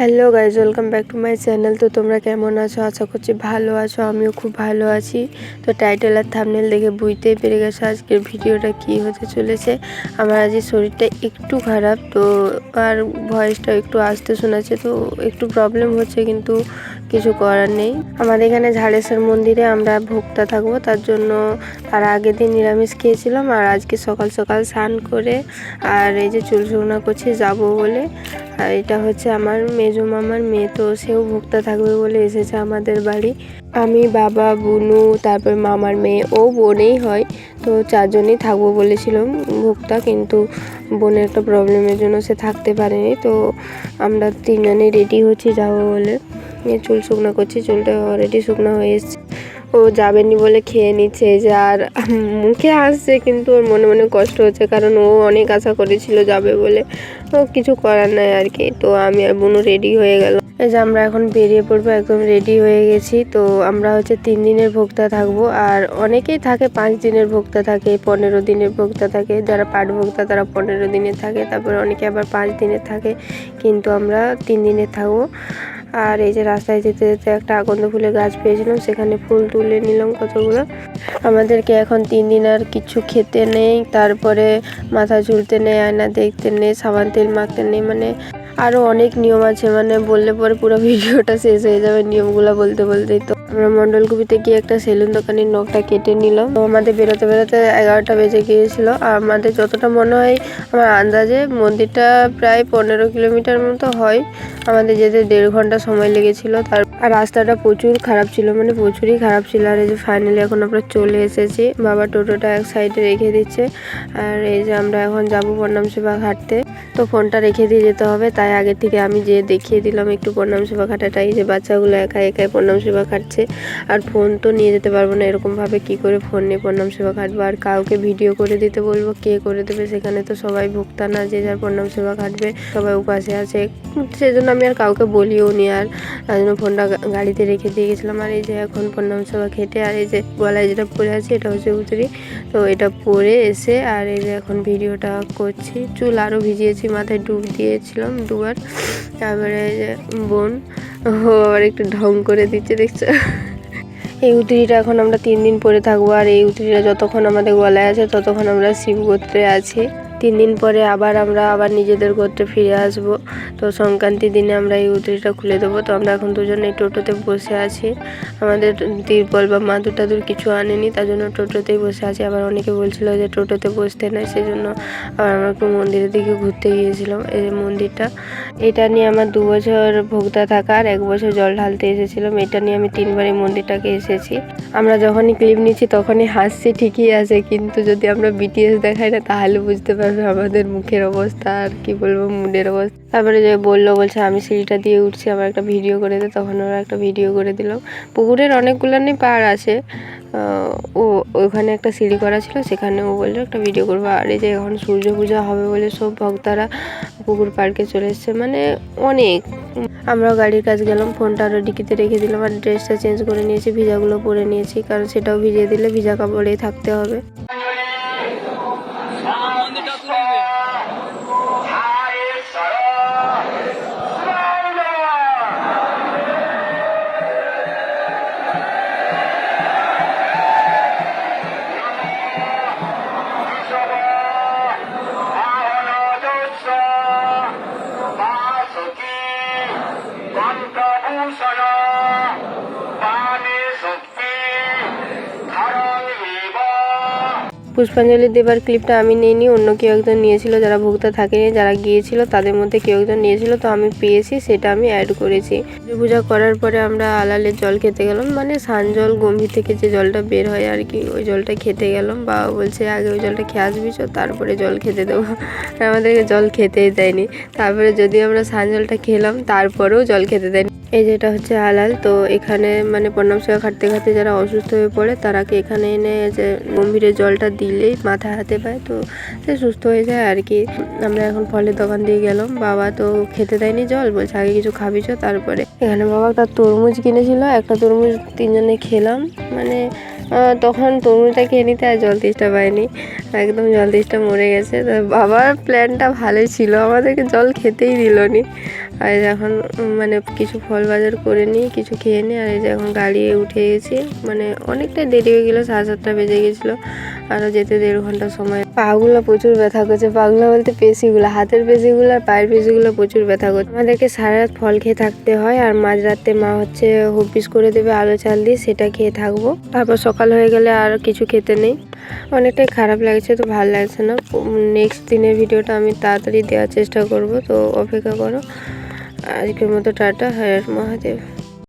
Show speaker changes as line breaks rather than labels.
Hello guys welcome back to my channel তো তোমরা কেমন আছো? আশা করছি ভালো আছো, আমিও খুব ভালো আছি। তো টাইটেল আর থামনেল দেখে বুঝতেই পেরে গেছো আজকের ভিডিওটা কি হতে চলেছে। আমার আজকে শরীরটা একটু খারাপ, তো আর ভয়েসটা একটু আসতে শোনাচ্ছে তো একটু প্রবলেম হচ্ছে কিন্তু কিছু করার নেই। আমাদের এখানে ঝাড়েশ্বর মন্দিরে আমরা ভোক্তা থাকব, তার জন্য তার আগের দিন নিরামিষ খেয়েছিলাম, আর আজকে সকাল সকাল স্নান করে আর এই যে চুল শুকনা করছি, যাব বলে। আর এটা হচ্ছে আমার মেজো মামার মেয়ে, তো সেও ভোক্তা থাকবে বলে এসেছে আমাদের বাড়ি। আমি বাবা, বুনু, তারপর মামার মেয়ে, ও বোনেই হয়, তো চারজনই থাকব বলেছিলাম ভোক্তা, কিন্তু বোনের একটা প্রবলেমের জন্য সে থাকতে পারেনি, তো আমরা তিনজনে রেডি হচ্ছি যাব বলে। চুল শুকনো করছি, চুলটা অলরেডি শুকনো হয়ে এসছে। ও যাবেনি বলে খেয়ে নিচ্ছে যে আর মুখে আসছে কিন্তু ওর মনে মনে কষ্ট হচ্ছে, কারণ ও অনেক আশা করেছিল যাবে বলে। ও কিছু করার নাই আর কি, তো আমি আর বুনু রেডি হয়ে গেল। এই যে আমরা এখন বেরিয়ে পড়ব, একদম রেডি হয়ে গেছি, তো আমরা হচ্ছে তিন দিনের ভোক্তা থাকব, আর অনেকেই থাকে পাঁচ দিনের ভোক্তা থাকে, পনেরো দিনের ভোক্তা থাকে, যারা পাট ভোক্তা তারা পনেরো দিনের থাকে, তারপরে অনেকে আবার পাঁচ দিনের থাকে, কিন্তু আমরা তিন দিনের থাকব। আর এই যে রাস্তায় যেতে যেতে একটা আগন্দ ফুলের গাছ পেয়েছিলাম, সেখানে ফুল তুলে নিলাম কতগুলো। আমাদেরকে এখন তিন দিন আর কিছু খেতে নেই, তারপরে মাথা ঝুলতে নেই, আয়না দেখতে নেই, সাবান তেল মাখতে নেই মানে আরও অনেক নিয়ম আছে মানে বললে পরে পুরো ভিডিওটা শেষ হয়ে যাবে নিয়মগুলো বলতে বলতেই তো। আমরা মণ্ডলকুপিতে গিয়ে একটা সেলুন দোকানের নখটা কেটে নিলাম। তো আমাদের বেরোতে বেরোতে এগারোটা বেজে গিয়েছিল। আর আমাদের যতটা মনে হয়, আমার আন্দাজে মন্দিরটা প্রায় পনেরো কিলোমিটার মতো হয়। আমাদের যেতে দেড় ঘণ্টা সময় লেগেছিল। তার আর রাস্তাটা প্রচুর খারাপ ছিল মানে প্রচুরই খারাপ ছিল। আর এই যে ফাইনালি এখন আমরা চলে এসেছি। বাবা টোটোটা এক সাইডে রেখে দিচ্ছে। আর এই যে আমরা এখন যাব প্রণাম সেবা ঘাটতে। তো ফোনটা রেখে দিয়ে যেতে হবে। তাই আগে থেকে আমি যে দেখিয়ে দিলাম একটু প্রণাম সেবা ঘাটাটাই যে বাচ্চাগুলো একা একাই প্রণাম সেবা খাটছে, আর ফোন তো নিয়ে যেতে পারব না এরকমভাবে কি করে ফোন নিয়ে প্রণাম সেবা খাটবো? আর কাউকে ভিডিও করে দিতে বলব, কে করে দেবে সেখানে তো সবাই ভুক্তা না, যে যার প্রণাম সেবা খাটবে, সবাই উপাসে আছে। সেজন্য আমি আর কাউকে বলিও নি, আর জন্য ফোনটা গাড়িতে রেখে দিয়ে গেছিলাম। আর এই যে এখন প্রণাম সেবা খেটে, আর এই যে গলায় যেটা পরে আছে, এটা হচ্ছে উতরি। তো এটা পরে এসে, আর এই যে এখন ভিডিওটা করছি। চুল আরও ভিজিয়েছি, মাথায় ডুব দিয়েছিলাম। দুবার তারপরে বোন, ও আবার একটু ঢং করে দিচ্ছে, দেখছ? এই উতরিটা এখন আমরা তিন দিন পরে থাকব, আর এই উতরিটা যতক্ষণ আমাদের গলায় আছে, ততক্ষণ আমরা শিব গোত্রে আছি। তিন দিন পরে আবার আমরা আবার নিজেদের গোত্রে ফিরে আসব। তো সংক্রান্তির দিনে আমরা এই উতরিটা খুলে দেবো। তো আমরা এখন দুজন এই টোটোতে বসে আছি। আমাদের তিরপল বা মাদুর টাদুর কিছু আনেনি, তার জন্য টোটোতেই বসে আছি। আবার অনেকে বলছিল যে টোটোতে বসতে নাই সেই জন্য আবার আমরা একটু মন্দিরের দিকে ঘুরতে গিয়েছিলাম এই মন্দিরটা। এটা নিয়ে আমার দু বছর ভোক্তা থাকা আর এক বছর জল ঢালতে এসেছিলাম এটা নিয়ে আমি তিনবার এই মন্দিরটাকে এসেছি। আমরা যখনই ক্লিপ নিচ্ছি তখনই হাসছি, ঠিকই আছে। কিন্তু যদি আমরা বিটিএস দেখাই না, তাহলে বুঝতে পারবে আমাদের মুখের অবস্থা আর কি বলব, মুডের অবস্থা। তারপরে যে বলল, বলছে, আমি সিঁড়িটা দিয়ে উঠছি, আমার একটা ভিডিও করে দে। তখন ওরা একটা ভিডিও করে দিল। পুকুরের অনেকগুলো নেই পার আছে। ও, ওখানে একটা সিঁড়ি করা ছিল, সেখানে ও বলল, একটা ভিডিও করব। আর এই যে এখন সূর্য পূজা হবে বলে সব ভক্তরা পুকুর পার্কে চলে এসছে মানে অনেক। আমরাও গাড়ির কাছে গেলাম, ফোনটা আরও ডিকিতে রেখে দিলাম, আর ড্রেসটা চেঞ্জ করে নিয়েছি, ভিজাগুলো পরে নিয়েছি, কারণ সেটাও ভিজিয়ে দিলে ভিজা কাপড়েই থাকতে হবে। পুষ্পাঞ্জলি দেবার ক্লিপটা আমি নিইনি অন্য কেউ একজন নিয়েছিল যারা ভোক্তা থাকেনি যারা গিয়েছিল তাদের মধ্যে কেউ একজন নিয়েছিল তো আমি পেয়েছি সেটা আমি অ্যাড করেছি। পুজো করার পরে আমরা আলালের জল খেতে গেলাম মানে সান জল গম্ভীর থেকে যে জলটা বের হয় আর কি ওই জলটা খেতে গেলাম। বাবা বলছে আগে ওই জলটা খেয়ে আসবি চো, তারপরে জল খেতে দেবো। আমাদেরকে জল খেতেই দেয়নি। তারপরে যদি আমরা সান জলটা খেলাম তারপরেও জল খেতে দেয়নি। এই যেটা হচ্ছে আলাল তো এখানে মানে প্রণাম সেবা খাটতে খাটতে যারা অসুস্থ হয়ে পড়ে তারাকে এখানে এনে যে গম্ভীরের জলটা দিলেই মাথা হাতে পায়? তো সে সুস্থ হয়ে যায় আর কি। আমরা এখন ফলের দোকান দিয়ে গেলাম, বাবা তো খেতে দেয়নি জল, বলছে আগে কিছু খাবি চো তারপরে। এখানে বাবা একটা তরমুজ কিনেছিল, একটা তরমুজ তিনজনে খেলাম মানে তখন তরমুজটা খেয়ে নিতে আর জল তেষ্টা পাইনি, একদম জল তেষ্টা মরে গেছে। তো বাবার প্ল্যানটা ভালোই ছিল, আমাদেরকে জল খেতেই দিল নি আর এখন মানে কিছু ফল বাজার করে নিই, কিছু খেয়ে নিই, আর এই যে এখন গাড়ি উঠে গেছি। মানে অনেকটাই দেরি হয়ে গেলো, সাড়ে সাতটা বেজে গেছিল আরও যেতে দেড় ঘণ্টা সময়। পাগুলো প্রচুর ব্যথা করছে, পাগুলো বলতে পেশিগুলো, হাতের পেশিগুলো আর পায়ের পেশিগুলো প্রচুর ব্যথা করছে। আমাদেরকে সারা রাত ফল খেয়ে থাকতে হয়, আর মাঝরাতে মা হচ্ছে হপিস করে দেবে আলো চাল দিয়ে, সেটা খেয়ে থাকব। তারপর সকাল হয়ে গেলে আর কিছু খেতে নেই। অনেকটাই খারাপ লাগছে, তো ভালো লাগছে না। নেক্সট দিনের ভিডিওটা আমি তাড়াতাড়ি দেওয়ার চেষ্টা করব, তো অপেক্ষা করো। আজকের মতো টাটা হায়ার মহাদেব।